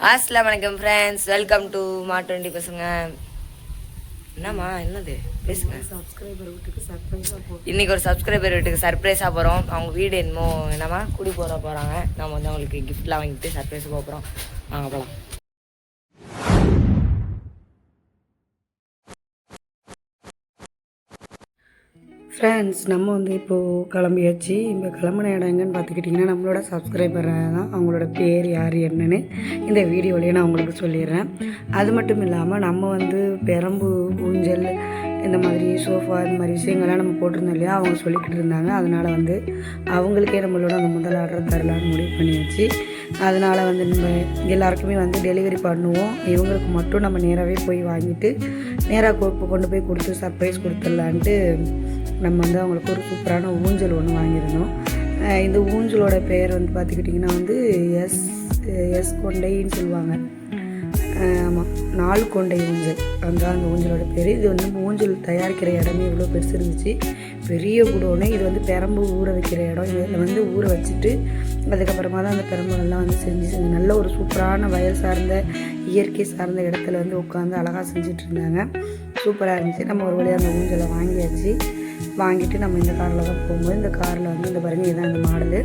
அஸ்லாம் வணக்கம் friends welcome to மாட்டுவண்டி பசங்க. என்னம்மா என்னது? பேசுங்க. சப்ஸ்கிரைபர் வீட்டுக்கு சர்ப்ரைஸாக இன்னைக்கு ஒரு சப்ஸ்கிரைபர் வீட்டுக்கு சர்ப்ரைஸாக போகிறோம் அவங்க வீடு என்னமோ என்னம்மா குடி போகிற போகிறாங்க நம்ம வந்து அவங்களுக்கு கிஃப்ட்லாம் வாங்கிட்டு சர்ப்ரைஸ் போகிறோம் வாங்க போகலாம் ஃப்ரெண்ட்ஸ் நம்ம வந்து இப்போது கிளம்பியாச்சு. இப்போ கிளம்புன இடம் எங்கன்னு பார்த்துக்கிட்டிங்கன்னா நம்மளோட சப்ஸ்கிரைபர் தான். அவங்களோட பேர் யார் என்னன்னு இந்த வீடியோலேயே நான் உங்களுக்கு சொல்லிடுறேன். அது மட்டும் இல்லாமல் நம்ம வந்து பெரம்பு ஊஞ்சல் இந்த மாதிரி சோஃபா இந்த மாதிரி விஷயங்கள்லாம் நம்ம போட்டிருந்தோம் இல்லையா? அவங்க சொல்லிக்கிட்டு இருந்தாங்க. அதனால் வந்து அவங்களுக்கே நம்மளோட அந்த முதல் ஆர்டர் தரலான்னு முடிவு பண்ணியாச்சு. அதனால் வந்து நம்ம எல்லாருக்குமே வந்து டெலிவரி பண்ணுவோம். இவங்களுக்கு மட்டும் நம்ம நேராகவே போய் வாங்கிட்டு நேராக கொண்டு போய் கொடுத்து சர்ப்ரைஸ் கொடுத்துடலான்ட்டு நம்ம வந்து அவங்களுக்கு ஒரு சூப்பரான ஊஞ்சல் ஒன்று வாங்கியிருந்தோம். இந்த ஊஞ்சலோட பெயர் வந்து பார்த்துக்கிட்டிங்கன்னா வந்து எஸ் எஸ் கொண்டைன்னு சொல்லுவாங்க. ஆமாம் நாலு கொண்டை ஊஞ்சல். அதுதான் அந்த ஊஞ்சலோட பேர். இது வந்து ஊஞ்சல் தயாரிக்கிற இடமே இவ்வளோ பெருசு இருந்துச்சு. பெரிய குடோனு இது வந்து பெரம்பு ஊற வைக்கிற இடம். இதில் வந்து ஊற வச்சுட்டு அதுக்கப்புறமா தான் அந்த பெரம்புகள்லாம் வந்து செஞ்சு செஞ்சு நல்ல ஒரு சூப்பரான வயல் சார்ந்த இயற்கை சார்ந்த இடத்துல வந்து உட்காந்து அழகாக செஞ்சுட்டு இருந்தாங்க. சூப்பராக இருந்துச்சு. நம்ம ஒரு வழியாக அந்த ஊஞ்சலை வாங்கியாச்சு. வாங்கிட்டு நம்ம இந்த காரில் தான் போகும்போது இந்த காரில் வந்து இந்த பாருங்க இதுதான் இந்த மாடலு.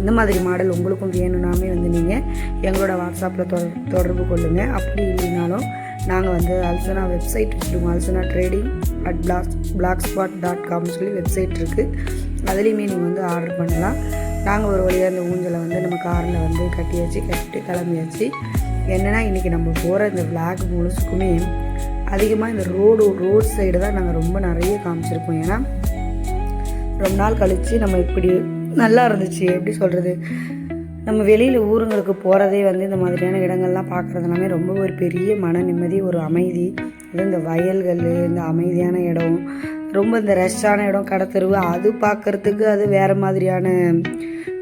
இந்த மாதிரி மாடல் உங்களுக்கும் வேணும்னாமே வந்து நீங்கள் எங்களோட வாட்ஸ்அப்பில் தொடர் தொடர்பு கொள்ளுங்கள் அப்படி இல்லைனாலும் நாங்கள் வந்து அல்சனா வெப்சைட் வச்சுருக்கோம். Alsana trading at black black spot dot காம்னு சொல்லி வெப்சைட் இருக்குது அதுலேயுமே நீங்கள் வந்து ஆர்டர் பண்ணலாம். நாங்கள் ஒரு வழியாக அந்த ஊஞ்சலை வந்து நம்ம காரில் வந்து கட்டியாச்சு கட்டிட்டு கிளம்பியாச்சு. என்னென்னா இன்றைக்கி நம்ம போகிற இந்த விளாக் முழுசுக்குமே அதிகமாக இந்த ரோடு ரோட் சைடு தான் நாங்கள் ரொம்ப நிறைய காமிச்சிருப்போம் ஏன்னா ரொம்ப நாள் கழித்து நம்ம இப்படி நல்லா இருந்துச்சு. எப்படி சொல்கிறது நம்ம வெளியில் ஊருங்களுக்கு போகிறதே வந்து இந்த மாதிரியான இடங்கள்லாம் பார்க்குறதுனாமே ரொம்ப ஒரு பெரிய மன நிம்மதி ஒரு அமைதி. அது இந்த வயல்கள் இந்த அமைதியான இடம் ரொம்ப இந்த ரஷ்ஷான இடம் கடத்தருவு அது பார்க்குறதுக்கு அது வேறு மாதிரியான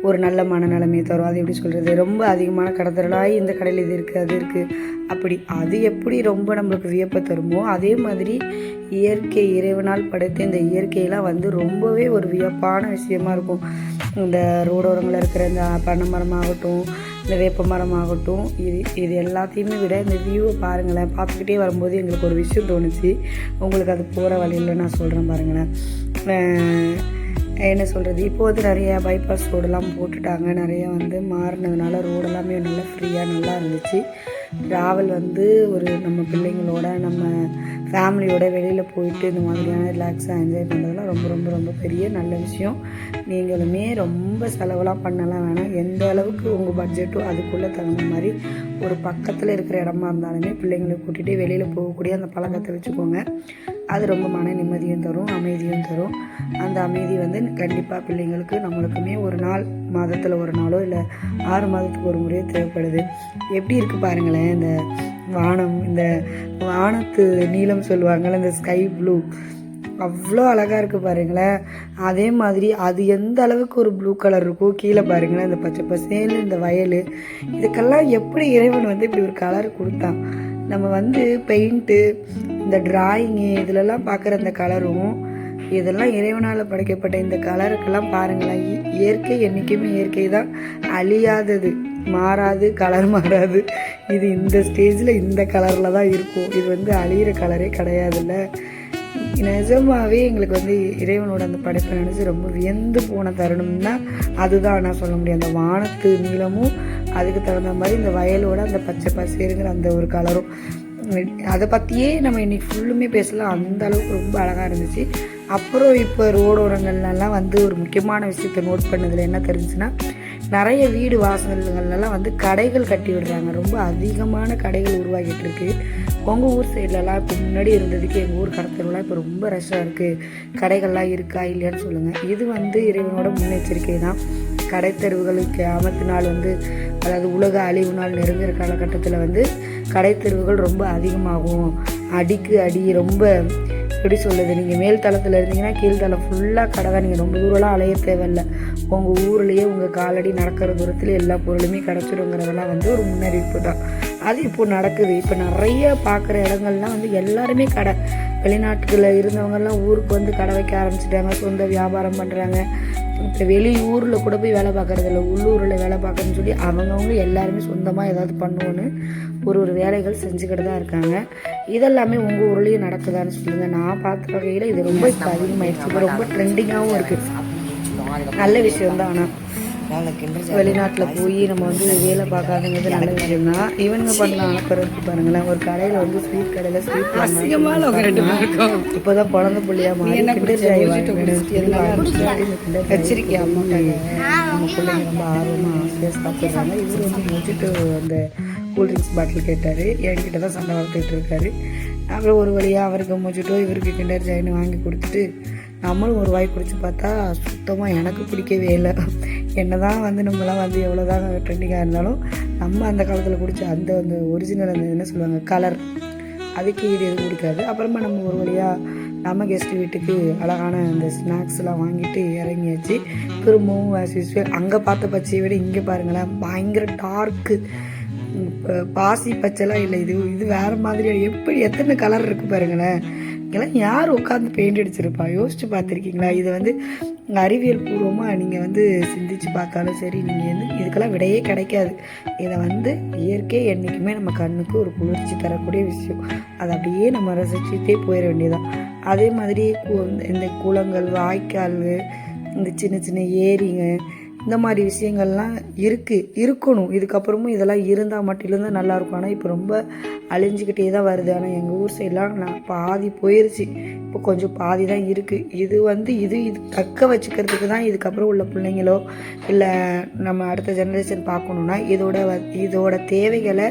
ஒரு நல்ல மனநிலைமையை தரும். அது எப்படி சொல்கிறது ரொம்ப அதிகமான கடத்தலாய் இந்த கடையில் இது இருக்குது அது இருக்குது அப்படி அது எப்படி ரொம்ப நம்மளுக்கு வியப்பை தருமோ அதே மாதிரி இயற்கை இறைவனால் படைத்த இந்த இயற்கையெல்லாம் வந்து ரொம்பவே ஒரு வியப்பான விஷயமா இருக்கும். இந்த ரோடோரங்களில் இருக்கிற இந்த பனைமரமாகட்டும் இந்த வேப்ப மரமாகட்டும் இது இது எல்லாத்தையுமே விட இந்த வியூவை பாருங்களேன். பார்த்துக்கிட்டே வரும்போது எங்களுக்கு ஒரு விஷயம் தோணுச்சு. உங்களுக்கு அது போகிற வழியில் நான் சொல்கிறேன் பாருங்களேன். என்ன சொல்கிறது இப்போ வந்து நிறைய பைபாஸ் ரோடெல்லாம் போட்டுட்டாங்க. நிறைய வந்து மாறினதுனால ரோடெல்லாமே நல்லா ஃப்ரீயாக நல்லா இருந்துச்சு. ட்ராவல் வந்து ஒரு நம்ம பிள்ளைங்களோட நம்ம ஃபேமிலியோட வெளியில் போயிட்டு இந்த மாதிரியான ரிலாக்ஸாக என்ஜாய் பண்ணுறதுலாம் ரொம்ப ரொம்ப ரொம்ப பெரிய நல்ல விஷயம். நீங்களுமே ரொம்ப செலவெலாம் பண்ணலாம். வேணாம் எந்த அளவுக்கு உங்கள் பட்ஜெட்டோ அதுக்குள்ளே தகுந்த மாதிரி ஒரு பக்கத்தில் இருக்கிற இடமா இருந்தாலுமே பிள்ளைங்களை கூட்டிகிட்டு வெளியில் போகக்கூடிய அந்த பழக்கத்தை வச்சுக்கோங்க. அது ரொம்ப மன நிம்மதியும் தரும் அமைதியும் தரும். அந்த அமைதி வந்து கண்டிப்பாக பிள்ளைங்களுக்கு நம்மளுக்குமே ஒரு நாள் மாதத்தில் ஒரு நாளோ இல்லை ஆறு மாதத்துக்கு ஒரு முறையோ தேவைப்படுது. எப்படி இருக்குது பாருங்களேன் இந்த வானம் இந்த வானத்து நீலம் சொல்லுவாங்கள்ல இந்த ஸ்கை ப்ளூ அவ்வளோ அழகாக இருக்குது பாருங்களேன். அதே மாதிரி அது எந்த அளவுக்கு ஒரு ப்ளூ கலர் இருக்கோ கீழே பாருங்களேன் இந்த பச்சை பசேல் இந்த வயல். இதுக்கெல்லாம் எப்படி இறைவன் வந்து இப்படி ஒரு கலர் கொடுத்தான்? நம்ம வந்து பெயிண்ட்டு இந்த டிராயிங்கு இதிலெல்லாம் பார்க்குற அந்த கலரும் இதெல்லாம் இறைவனால் படைக்கப்பட்ட இந்த கலருக்கெல்லாம் பாருங்களேன் இ- இயற்கை என்றைக்குமே இயற்கை தான் அழியாதது. மாறாது கலர் மாறாது. இது இந்த ஸ்டேஜில் இந்த கலரில் தான் இருக்கும். இது வந்து அழியிற கலரே கிடையாதுல்ல. நிஜமாகவே எங்களுக்கு வந்து இறைவனோட அந்த படைப்பை நினச்சி ரொம்ப வியந்து போன தருணம்னா அதுதான் நான் சொல்ல முடியும். அந்த வானத்து நீளமும் அதுக்கு தகுந்த மாதிரி இந்த வயலோட அந்த பச்சை பசேருங்கிற அந்த ஒரு கலரும். அதை பற்றியே நம்ம இன்றைக்கி ஃபுல்லுமே பேசலாம். அந்த அளவுக்கு ரொம்ப அழகாக இருந்துச்சு. அப்புறம் இப்போ ரோடோரங்கள்லாம் வந்து ஒரு முக்கியமான விஷயத்தை நோட் பண்ணதில் என்ன தெரிஞ்சுன்னா நிறைய வீடு வாசல்கள்லாம் வந்து கடைகள் கட்டி விடுறாங்க. ரொம்ப அதிகமான கடைகள் உருவாகிட்டு இருக்கு. உங்கள் ஊர் சைட்லலாம் இப்போ முன்னாடி இருந்ததுக்கு எங்கள் ஊர் கடத்தலாம் இப்போ ரொம்ப ரஷ்ஷாக இருக்குது கடைகள்லாம் இருக்கா இல்லையான்னு சொல்லுங்கள் இது வந்து இறைவனோட முன்னெச்சரிக்கை தான். கடைத்தெருவுகளுக்கு ஆபத்து நாள் வந்து அதாவது உலக அழிவு நாள் நெருங்குற காலகட்டத்தில் வந்து கடைத்தெருவுகள் ரொம்ப அதிகமாகும். அடிக்கு அடி ரொம்ப எப்படி சொல்லுது நீங்கள் மேல் தளத்தில் இருந்தீங்கன்னா கீழ்த்தளம் ஃபுல்லாக கடை தான் நீங்கள் ரொம்ப தூரம்லாம் அலைய தேவையில்லை. உங்கள் ஊர்லேயே உங்கள் காலடி நடக்கிற தூரத்தில் எல்லா பொருளுமே கிடச்சிடுங்கிறதெல்லாம் வந்து ஒரு முன்னறிவிப்பு தான். அது இப்போது நடக்குது. இப்போ நிறைய பார்க்குற இடங்கள்லாம் வந்து எல்லாருமே கடை. வெளிநாட்டுகளில் இருந்தவங்கெல்லாம் ஊருக்கு வந்து கடை வைக்க ஆரம்பிச்சிட்டாங்க சொந்த வியாபாரம் பண்ணுறாங்க இப்போ வெளியூரில் கூட போய் வேலை பார்க்குறது இல்லை உள்ளூரில் வேலை பார்க்குறேன்னு சொல்லி அவங்கவுங்க எல்லாருமே சொந்தமாக ஏதாவது பண்ணுவோன்னு ஒரு ஒரு வேலைகள் செஞ்சுக்கிட்டு தான் இருக்காங்க. இதெல்லாமே உங்கள் ஊர்லேயும் நடக்குதான்னு சொல்லுங்கள் நான் பார்த்த வகையில் இது ரொம்ப இப்போ அதிகமாகிடுச்சு இப்போ ரொம்ப ட்ரெண்டிங்காகவும் இருக்குது நல்ல விஷயம் தான் ஆனால் வெளிநாட்டில் போய் நம்ம வந்து வேலை பார்க்காதங்கிறது நல்ல விஷயம் தான் இவனுங்க பண்ண அனுப்புறதுக்கு பாருங்களேன். ஒரு கடையில் வந்து ஸ்வீட் கடையில் ஸ்வீட் பேருக்கும். இப்போதான் குழந்தை புள்ளையா மாறி வச்சிருக்கியா அம்மாக்காக நம்ம பிள்ளைங்க ரொம்ப ஆர்வமாக ஆசையாக சாப்பிட்றாங்க. இவர் வந்து முடிச்சுட்டு அந்த கூல்ட்ரிங்க்ஸ் பாட்டில் கேட்டார். என்கிட்ட தான் சண்டை வளர்த்துட்டு இருக்காரு அப்புறம் ஒரு வழியாக அவருக்கு முடிச்சுட்டோ இவருக்கு கிண்டர் ஜாயின்னு வாங்கி கொடுத்துட்டு நம்மளும் ஒரு வாய் குடிச்சு பார்த்தா சுத்தமாக எனக்கு பிடிக்கவே இல்லை. என்னதான் வந்து நம்மலாம் வந்து எவ்வளோதான் ட்ரெண்டிங்காக இருந்தாலும் நம்ம அந்த காலத்தில் குடிச்ச அந்த அந்த ஒரிஜினல் அந்த என்ன சொல்லுவாங்க கலர் அதுக்கு ஈடு எதுவும் கொடுக்காது. அப்புறமா நம்ம ஒரு வழியாக நம்ம கெஸ்ட் வீட்டுக்கு அழகான அந்த ஸ்நாக்ஸ்லாம் வாங்கிட்டு இறங்கியாச்சு. திரும்பவும் as அங்கே பார்த்த பச்சையை விட இங்கே பாருங்களேன் பயங்கர டார்க்கு பாசி பச்சைலாம் இல்லை. இது இது வேறு மாதிரி எப்படி எத்தனை கலர் இருக்குது பாருங்களேன். இதெல்லாம் யார் உட்காந்து பெயிண்ட் அடிச்சிருப்பா? யோசிச்சு பார்த்துருக்கீங்களா? இது வந்து அறிவியல் பூர்வமாக நீங்கள் வந்து சிந்திச்சு பார்த்தாலும் சரி நீங்கள் வந்து இதுக்கெல்லாம் விடையே கிடைக்காது. இதை வந்து இயற்கை என்றைக்குமே நம்ம கண்ணுக்கு ஒரு குளிர்ச்சி தரக்கூடிய விஷயம். அதை அப்படியே நம்ம ரசிச்சுட்டே போயிட வேண்டியதான் அதே மாதிரி இந்த குளங்கள் வாய்க்கால் இந்த சின்ன சின்ன ஏரிங்க இந்த மாதிரி விஷயங்கள்லாம் இருக்குது இருக்கணும். இதுக்கப்புறமும் இதெல்லாம் இருந்தால் மட்டும் தான் நல்லாயிருக்கும். ஆனால் இப்போ ரொம்ப அழிஞ்சிக்கிட்டே தான் வருது. ஆனால் எங்கள் ஊர் சைட்லாம் நான் பாதி போயிருச்சு. இப்போ கொஞ்சம் பாதி தான் இருக்குது இது வந்து இது இது தக்க வச்சுக்கிறதுக்கு தான் இதுக்கப்புறம் உள்ள பிள்ளைங்களோ இல்லை நம்ம அடுத்த ஜெனரேஷன் பார்க்கணுன்னா இதோட வ- இதோட தேவைகளை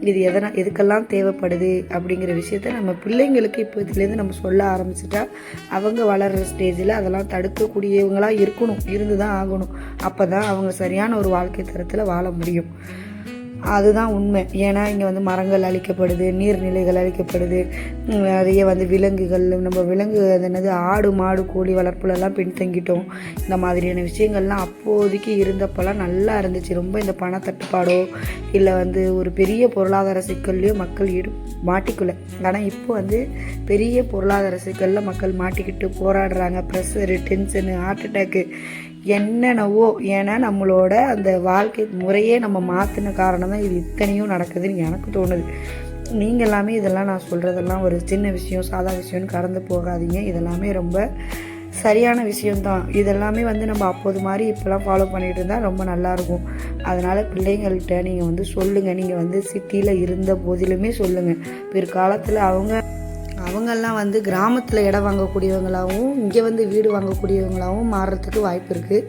இது எதனா எதுக்கெல்லாம் தேவைப்படுது அப்படிங்கிற விஷயத்த நம்ம பிள்ளைங்களுக்கு இப்போ இதுலேருந்து நம்ம சொல்ல ஆரம்பிச்சிட்டா அவங்க வளர்கிற ஸ்டேஜில் அதெல்லாம் தடுக்கக்கூடியவங்களாக இருக்கணும் இருந்து தான் ஆகணும். அப்போ தான் அவங்க சரியான ஒரு வாழ்க்கை தரத்தில் வாழ முடியும். அதுதான் உண்மை. ஏன்னா இங்கே வந்து மரங்கள் அழிக்கப்படுது நீர்நிலைகள் அழிக்கப்படுது. நிறைய வந்து விலங்குகள் நம்ம விலங்கு அது என்னது ஆடு மாடு கோழி வளர்ப்புலலாம் பின்தங்கிட்டோம். இந்த மாதிரியான விஷயங்கள்லாம் அப்போதைக்கு இருந்தப்போலாம் நல்லா இருந்துச்சு. ரொம்ப இந்த பணத்தட்டுப்பாடோ இல்லை வந்து ஒரு பெரிய பொருளாதார சிக்கல்லையோ மக்கள் ஈடு மாட்டிக்கல. ஆனால் இப்போ வந்து பெரிய பொருளாதார சிக்கலில் மக்கள் மாட்டிக்கிட்டு போராடுறாங்க. Pressure tension heart attack. என்னென்னவோ ஏன்னா நம்மளோட அந்த வாழ்க்கை முறையே நம்ம மாற்றின காரணம் தான் இது இத்தனையும் நடக்குதுன்னு எனக்கு தோணுது. நீங்கள் எல்லாமே இதெல்லாம் நான் சொல்கிறதெல்லாம் ஒரு சின்ன விஷயம் சாதா விஷயம்னு கடந்து போகாதீங்க. இதெல்லாமே ரொம்ப சரியான விஷயம்தான். இதெல்லாமே வந்து நம்ம அப்போது மாதிரி இப்போலாம் ஃபாலோ பண்ணிகிட்டு இருந்தால் ரொம்ப நல்லாயிருக்கும் அதனால் பிள்ளைங்கள்கிட்ட நீங்கள் வந்து சொல்லுங்கள் நீங்கள் வந்து சிட்டியில் இருந்த போதிலுமே சொல்லுங்கள் பிற்காலத்தில் அவங்க அவங்கெல்லாம் வந்து கிராமத்தில் இடம் வாங்கக்கூடியவங்களாகவும் இங்கே வந்து வீடு வாங்கக்கூடியவங்களாகவும் மாறுறதுக்கு வாய்ப்பு இருக்குது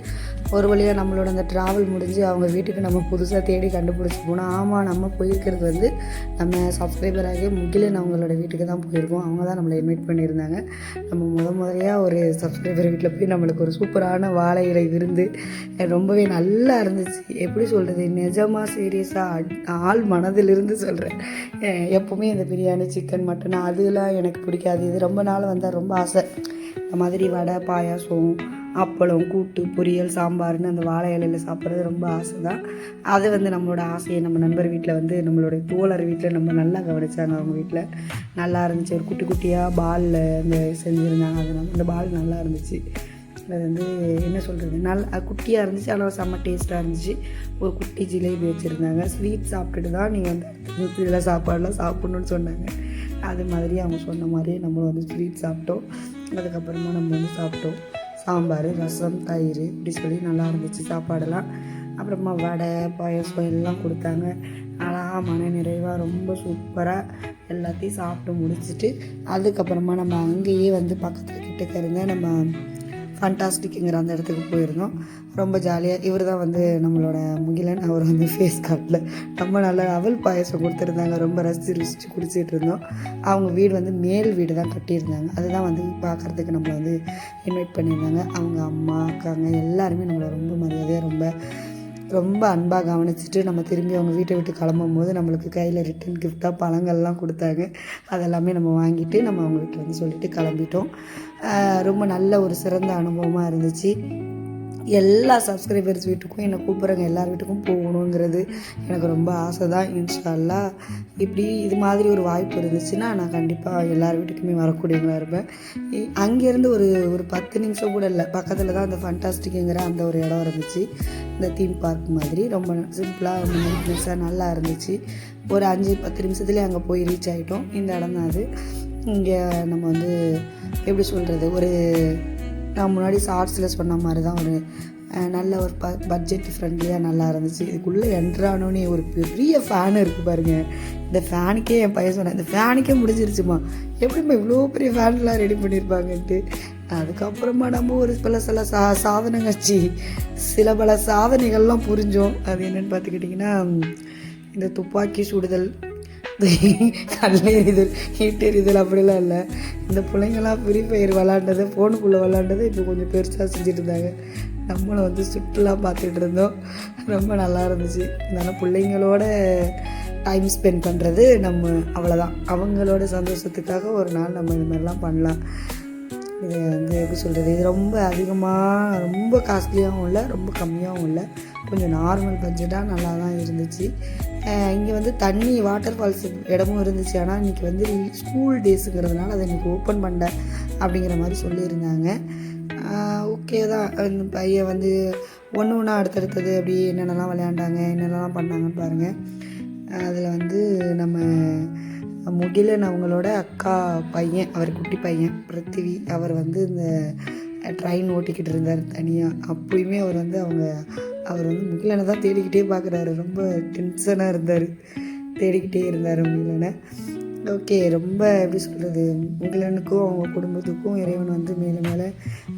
ஒரு வழியாக நம்மளோட அந்த ட்ராவல் முடிஞ்சு அவங்க வீட்டுக்கு நம்ம புதுசாக தேடி கண்டுபிடிச்சி போனால் ஆமாம் நம்ம போயிருக்கிறது வந்து நம்ம சப்ஸ்கிரைபராகவே முகிலன் அவங்களோட வீட்டுக்கு தான் போயிருக்கோம். அவங்க தான் நம்மளை இன்வைட் பண்ணியிருந்தாங்க. நம்ம முத முறையாக ஒரு சப்ஸ்கிரைபர் வீட்டில் போய் நம்மளுக்கு ஒரு சூப்பரான வாழை இலை விருந்து ரொம்பவே நல்லா இருந்துச்சு. எப்படி சொல்கிறது நிஜமாக சீரியஸாக ஆள் மனதிலிருந்து சொல்கிறேன் எப்போவுமே இந்த பிரியாணி சிக்கன் மட்டன் அதெல்லாம் எனக்கு பிடிக்காது. இது ரொம்ப நாள் வந்தால் ரொம்ப ஆசை. இந்த மாதிரி வடை பாயாசம் அப்பளம் கூட்டு பொரியல் சாம்பார்னு அந்த வாழை இலையில் சாப்பிட்றது ரொம்ப ஆசை தான் அது வந்து நம்மளோட ஆசையை நம்ம நண்பர் வீட்டில் வந்து நம்மளுடைய தோழர் வீட்டில் நம்ம நல்லா கவனிச்சாங்க அவங்க வீட்டில் நல்லா இருந்துச்சு. ஒரு குட்டி குட்டியாக பாலில் அந்த செஞ்சுருந்தாங்க. அது அந்த பால் நல்லா இருந்துச்சு. அது வந்து என்ன சொல்கிறது நல்லா குட்டியாக இருந்துச்சு. ஆனால் செம்ம டேஸ்ட்டாக இருந்துச்சு. ஒரு குட்டி ஜிலேபி வச்சுருந்தாங்க. ஸ்வீட் சாப்பிட்டுட்டு தான் நீங்கள் வந்து இதெல்லாம் சாப்பாடெலாம் சாப்பிட்ணுன்னு சொன்னாங்க. அது மாதிரி அவங்க சொன்ன மாதிரியே நம்மளும் வந்து ஸ்வீட் சாப்பிட்டோம். அதுக்கப்புறமா நம்ம வந்து சாப்பிட்டோம். சாம்பார் ரசம் தயிர் இப்படி சொல்லி நல்லா இருந்துச்சு சாப்பாடெல்லாம். அப்புறமா வடை பாயசம் எல்லாம் கொடுத்தாங்க. அழகா மன நிறைவாக ரொம்ப சூப்பராக எல்லாத்தையும் சாப்பிட்டு முடிச்சிட்டு அதுக்கப்புறமா நம்ம அங்கேயே வந்து பக்கத்தில் கிட்டக்க இருந்த நம்ம ஃபண்டாஸ்டிக்குங்கிற அந்த இடத்துக்கு போயிருந்தோம். ரொம்ப ஜாலியாக இவர் தான் வந்து நம்மளோட முகிலன். அவர் வந்து ஃபேஸ் கார்டில் ரொம்ப நல்லா அவல் பாயசம் கொடுத்துருந்தாங்க. ரொம்ப ரசித்து ருசித்து குடிச்சிட்டு இருந்தோம். அவங்க வீடு வந்து மேல் வீடு தான் கட்டியிருந்தாங்க. அதுதான் வந்து பார்க்குறதுக்கு நம்மளை வந்து இன்வைட் பண்ணியிருந்தாங்க. அவங்க அம்மா அக்காங்க எல்லாருமே நம்மளை ரொம்ப மரியாதையாக ரொம்ப ரொம்ப அன்பாக கவனிச்சிட்டு நம்ம திரும்பி அவங்க வீட்டை விட்டு கிளம்பும் போது நம்மளுக்கு கையில் ரிட்டன் கிஃப்டாக பழங்கள்லாம் கொடுத்தாங்க. அதெல்லாமே நம்ம வாங்கிட்டு நம்ம அவங்ககிட்ட வந்து சொல்லிட்டு கிளம்பிட்டோம். ரொம்ப நல்ல ஒரு சிறந்த அனுபவமாக இருந்துச்சு. எல்லா சப்ஸ்கிரைபர்ஸ் வீட்டுக்கும் என்னை கூப்பிட்றவங்க எல்லார் வீட்டுக்கும் போகணுங்கிறது எனக்கு ரொம்ப ஆசை தான் இன்ஷால்லா இப்படி இது மாதிரி ஒரு வாய்ப்பு இருந்துச்சுன்னா நான் கண்டிப்பாக எல்லார் வீட்டுக்குமே வரக்கூடியவங்களா இருப்பேன். இ- அங்கேருந்து ஒரு ஒரு பத்து நிமிஷம் கூட இல்லை பக்கத்தில் தான் அந்த ஃபண்டாஸ்டிக்குங்கிற அந்த ஒரு இடம் இருந்துச்சு. இந்த தீம் பார்க் மாதிரி ரொம்ப சிம்பிளாக ரொம்ப நீட்னஸாக நல்லா இருந்துச்சு. ஒரு அஞ்சு பத்து நிமிஷத்துலேயே அங்கே போய் ரீச் ஆகிட்டோம் இந்த இடம் தான் அது. இங்கே நம்ம வந்து எப்படி சொல்கிறது ஒரு நான் முன்னாடி ஷார்ட்ஸில் சொன்ன மாதிரி தான் ஒரு நல்ல ஒரு ப பட்ஜெட் ஃப்ரெண்ட்லியாக நல்லா இருந்துச்சு. இதுக்குள்ளே என்ட்ரானோடனே ஒரு பெரிய ஃபேன் இருக்குது பாருங்கள் இந்த ஃபேனுக்கே என் பையன் சொன்னேன் இந்த ஃபேனுக்கே முடிஞ்சிருச்சுமா. எப்படிம்மா இவ்வளோ பெரிய ஃபேன்லாம் ரெடி பண்ணியிருப்பாங்கன்ட்டு அதுக்கப்புறமா நம்ம ஒரு பல சில சா சாதனங்கச்சி சில பல சாதனைகள்லாம் புரிஞ்சோம். அது என்னென்னு பார்த்துக்கிட்டிங்கன்னா இந்த துப்பாக்கி சுடுதல் கல்லெறிதல் ஈட்டெறிதல் அப்படிலாம் இல்லை. இந்த பிள்ளைங்களாம் ஃப்ரீ ஃபயர் விளாண்டது ஃபோனுக்குள்ளே விளாண்டது இப்போ கொஞ்சம் பெருசாக செஞ்சுட்டு இருந்தாங்க. நம்மளும் வந்து சுற்றுலா பார்த்துட்டு இருந்தோம். ரொம்ப நல்லா இருந்துச்சு. அதனால் பிள்ளைங்களோட டைம் ஸ்பெண்ட் பண்ணுறது நம்ம அவ்வளோதான் அவங்களோட சந்தோஷத்துக்காக ஒரு நாள் நம்ம இது மாதிரிலாம் பண்ணலாம். இது வந்து எப்படி சொல்கிறது இது ரொம்ப அதிகமாக ரொம்ப காஸ்ட்லியாகவும் இல்லை ரொம்ப கம்மியாகவும் இல்லை. கொஞ்சம் நார்மல் பட்ஜெட்டாக நல்லா தான் இருந்துச்சு. இங்கே வந்து தண்ணி வாட்டர் ஃபால்ஸ் இடமும் இருந்துச்சு. ஆனால் இன்றைக்கி வந்து ஸ்கூல் டேஸுங்கிறதுனால அதை இன்றைக்கி ஓப்பன் பண்ண அப்படிங்கிற மாதிரி சொல்லியிருந்தாங்க. ஓகே தான். அந்த பையன் வந்து ஒன்று ஒன்றா அடுத்தடுத்தது அப்படி என்னென்னலாம் விளையாண்டாங்க என்னென்னலாம் பண்ணாங்கன்னு பாருங்கள் அதில் வந்து நம்ம முகிலன் அவங்களோட அக்கா பையன் அவர் குட்டி பையன் பிருத்திவி அவர் வந்து இந்த ட்ரெயின் ஓட்டிக்கிட்டு இருந்தார் தனியாக அப்பயுமே அவர் வந்து அவங்க அவர் வந்து முகிலனை தான் தேடிக்கிட்டே பார்க்குறாரு ரொம்ப டென்ஷனாக இருந்தார். தேடிக்கிட்டே இருந்தார் முகிலனை. ஓகே ரொம்ப எப்படி சொல்கிறது முகிலனுக்கும் அவங்க குடும்பத்துக்கும் இறைவன் வந்து மேலே மேலே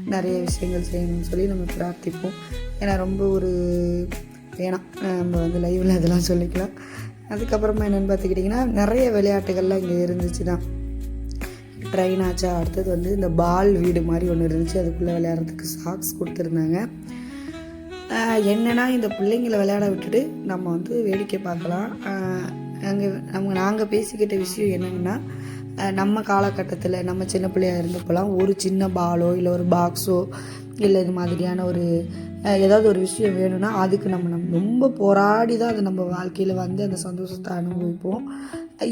நிறைய விஷயங்கள் செய்யணும்னு சொல்லி நம்ம பிரார்த்திப்போம். ஏன்னா ரொம்ப ஒரு வேணாம். நம்ம வந்து லைவில் அதெல்லாம் சொல்லிக்கலாம். அதுக்கப்புறமா என்னென்னு பார்த்துக்கிட்டிங்கன்னா நிறைய விளையாட்டுகள்லாம் இங்கே இருந்துச்சு தான் ட்ரெயின் ஆச்சா? அடுத்தது வந்து இந்த பால் வீடு மாதிரி ஒன்று இருந்துச்சு. அதுக்குள்ளே விளையாடுறதுக்கு சாக்ஸ் கொடுத்துருந்தாங்க. என்னென்னா இந்த பிள்ளைங்களை விளையாட விட்டுட்டு நம்ம வந்து வேடிக்கை பார்க்கலாம். அங்கே நம்ம நாங்கள் பேசிக்கிட்ட விஷயம் என்னென்னா நம்ம காலகட்டத்தில் நம்ம சின்ன பிள்ளையாக இருந்தப்போலாம் ஒரு சின்ன பாலோ இல்லை ஒரு பாக்ஸோ இல்லை இது மாதிரியான ஒரு ஏதாவது ஒரு விஷயம் வேணும்னா அதுக்கு நம்ம நம்ம ரொம்ப போராடி தான் அதை நம்ம வாழ்க்கையில் வந்து அந்த சந்தோஷத்தை அனுபவிப்போம்.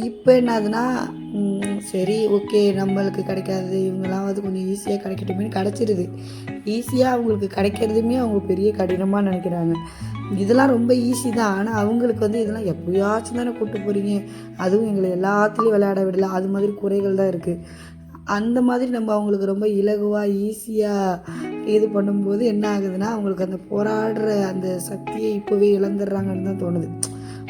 இப்போ என்னதுன்னா சரி ஓகே நம்மளுக்கு கிடைக்காது இவங்கெல்லாம் வந்து கொஞ்சம் ஈஸியாக கிடைக்கட்டுமே கிடச்சிருது. ஈஸியாக அவங்களுக்கு கிடைக்கிறதுமே அவங்க பெரிய கடினமாக நினைக்கிறாங்க. இதெல்லாம் ரொம்ப ஈஸி தான். ஆனால் அவங்களுக்கு வந்து இதெல்லாம் எப்படியாச்சும் தானே கூப்பிட்டு போகிறீங்க அதுவும் எங்களை எல்லாத்துலேயும் விளையாட விடல. அது மாதிரி குறைகள் தான் இருக்குது அந்த மாதிரி நம்ம அவங்களுக்கு ரொம்ப இலகுவாக ஈஸியாக இது பண்ணும்போது என்ன ஆகுதுன்னா அவங்களுக்கு அந்த போராடுற அந்த சக்தியை இப்போவே இழந்துடுறாங்கன்னு தான் தோணுது.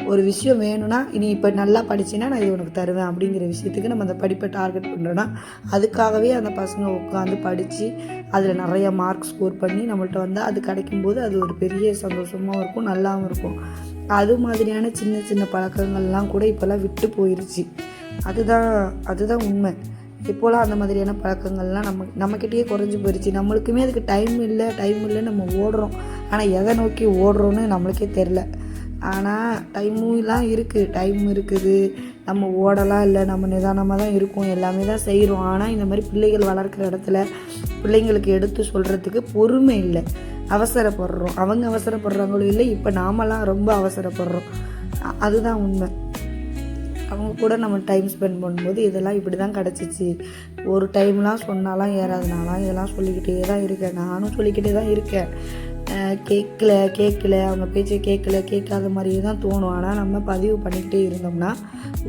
ஒரு விஷயம் வேணும்னா இனி இப்போ நல்லா படிச்சின்னா நான் இது உனக்கு தருவேன் அப்படிங்கிற விஷயத்துக்கு நம்ம அந்த படிப்பை டார்கெட் பண்ணுறோன்னா அதுக்காகவே அந்த பசங்க உட்காந்து படித்து அதில் நிறைய மார்க் ஸ்கோர் பண்ணி நம்மள்ட்ட வந்தால் அது கிடைக்கும்போது அது ஒரு பெரிய சந்தோஷமாகவும் இருக்கும் நல்லாவும் இருக்கும். அது மாதிரியான சின்ன சின்ன பழக்கங்கள்லாம் கூட இப்போல்லாம் விட்டு போயிருச்சு. அதுதான் அதுதான் உண்மை. இப்போலாம் அந்த மாதிரியான பழக்கங்கள்லாம் நம்ம நம்மக்கிட்டேயே குறைஞ்சி போயிடுச்சு நம்மளுக்குமே அதுக்கு டைம் இல்லை டைம் இல்லைன்னு நம்ம ஓடுறோம். ஆனால் எதை நோக்கி ஓடுறோன்னு நம்மளுக்கே தெரில ஆனால் டைமும்லாம் இருக்குது டைம் இருக்குது. நம்ம ஓடலாம் இல்லை நம்ம நிதானமாக தான் இருக்கோம். எல்லாமே தான் செய்கிறோம் ஆனால் இந்த மாதிரி பிள்ளைகள் வளர்க்குற இடத்துல பிள்ளைங்களுக்கு எடுத்து சொல்கிறதுக்கு பொறுமை இல்லை. அவசரப்படுறோம். அவங்க அவசரப்படுறாங்களோ இல்லை இப்போ நாமெல்லாம் ரொம்ப அவசரப்படுறோம். அதுதான் உண்மை. அவங்க கூட நம்ம டைம் ஸ்பெண்ட் பண்ணும்போது இதெல்லாம் இப்படி தான் கிடச்சிச்சு. ஒரு டைம்லாம் சொன்னாலாம் ஏறாதுனாலாம் இதெல்லாம் சொல்லிக்கிட்டே தான் இருக்கேன். நானும் சொல்லிக்கிட்டே தான் இருக்கேன். கேட்கல கேட்கல அவங்க பேச்சை கேட்கல கேட்காத மாதிரியே தான் தோணும். ஆனால் நம்ம பதிவு பண்ணிக்கிட்டே இருந்தோம்னா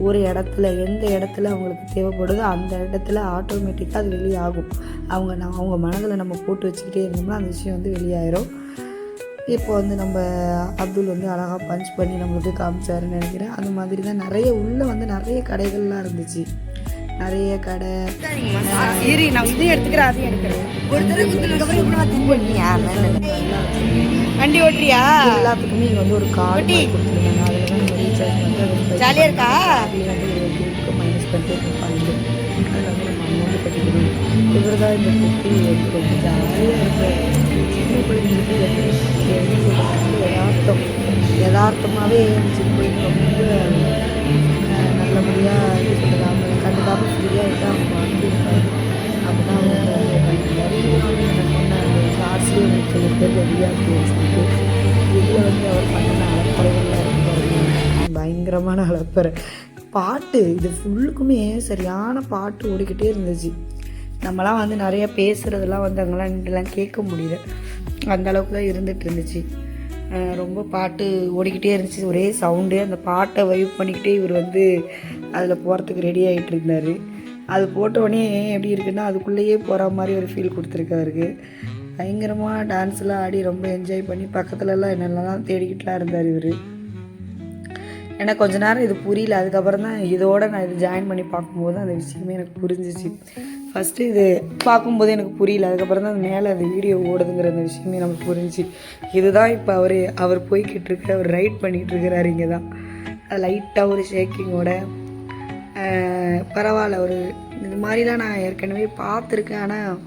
ஒரு இடத்துல எந்த இடத்துல அவங்களுக்கு தேவைப்படுதோ அந்த இடத்துல ஆட்டோமேட்டிக்காக அது வெளியாகும். அவங்க நம்ம அவங்க மனதில் நம்ம போட்டு வச்சுக்கிட்டே இருந்தோம்னா அந்த விஷயம் வந்து வெளியாயிரும். இப்போ வந்து நம்ம அப்துல் வந்து அழகாக பஞ்ச் பண்ணி நம்மளுக்கு காமிச்சாருன்னு நினைக்கிறேன். அந்த மாதிரி தான் நிறைய உள்ளே வந்து நிறைய கடைகள்லாம் இருந்துச்சு. நிறைய கடை. இரு நான் இதையும் எடுத்துக்கிறேன் அதையும் எடுக்கிறேன். வண்டி ஓட்டுறியா? எல்லாத்துக்குமே இங்கே வந்து ஒரு கார்டு கொடுத்துருந்தாங்க அதில் தான் நம்ம ரீசார்ஜ் பண்ணி அது ஜாலியா இருக்கா? மைனஸ் பண்ணிட்டு இருப்பாங்க அதில் வந்து நம்ம அமௌண்ட் கட்டிக்கணும். இவர் தான் இந்த குட்டி ஜாலியாக இருப்பார் சின்ன பிள்ளைங்களுக்கு எப்படி யதார்த்தம் யதார்த்தமாகவே சின்ன பிள்ளைங்க ரொம்ப நல்லபடியாக இது சொல்கிறது அவங்க கண்டுக்காமல் ஃப்ரீயாக இருந்தால் அவங்க வந்து அவங்க சொன்ன இதில் வந்து அவர் பண்ணின அலப்பறைகள்லாம் இருக்கு பயங்கரமான அலப்பறை. பாட்டு இது ஃபுல்லுக்குமே சரியான பாட்டு ஓடிக்கிட்டே இருந்துச்சு. நம்மலாம் வந்து நிறைய பேசுகிறதெல்லாம் வந்து அங்கெல்லாம் கேட்க முடியல. அந்த அளவுக்கு தான் இருந்துகிட்டு இருந்துச்சு. ரொம்ப பாட்டு ஓடிக்கிட்டே இருந்துச்சு. ஒரே சவுண்டு அந்த பாட்டை வைப் பண்ணிக்கிட்டே இவர் வந்து அதில் போகிறதுக்கு ரெடி ஆகிட்டு இருந்தார். அது போட்ட உடனே எப்படி இருக்குன்னா அதுக்குள்ளேயே போகிற மாதிரி ஒரு ஃபீல் கொடுத்துருக்காருக்கு பயங்கரமாக டான்ஸ்லாம் ஆடி ரொம்ப என்ஜாய் பண்ணி பக்கத்துலலாம் என்னென்னலாம் தேடிக்கிட்டுலாம் இருந்தார் இவர். ஏன்னா கொஞ்ச நேரம் இது புரியல. அதுக்கப்புறம் தான் இதோடு நான் இது ஜாயின் பண்ணி பார்க்கும்போது அந்த விஷயமே எனக்கு புரிஞ்சிச்சு. ஃபஸ்ட்டு இது பார்க்கும்போது எனக்கு புரியல. அதுக்கப்புறம் தான் மேலே அந்த வீடியோ ஓடுதுங்கிற அந்த விஷயமே நமக்கு புரிஞ்சுச்சு. இதுதான் இப்போ அவர் அவர் போய்கிட்டு இருக்க அவர் ரைட் பண்ணிகிட்டு இருக்கிறாரு இங்கே தான். லைட்டாக ஒரு ஷேக்கிங்கோட பரவாயில்ல ஒரு இது மாதிரிலாம் நான் ஏற்கனவே பார்த்துருக்கேன். ஆனால்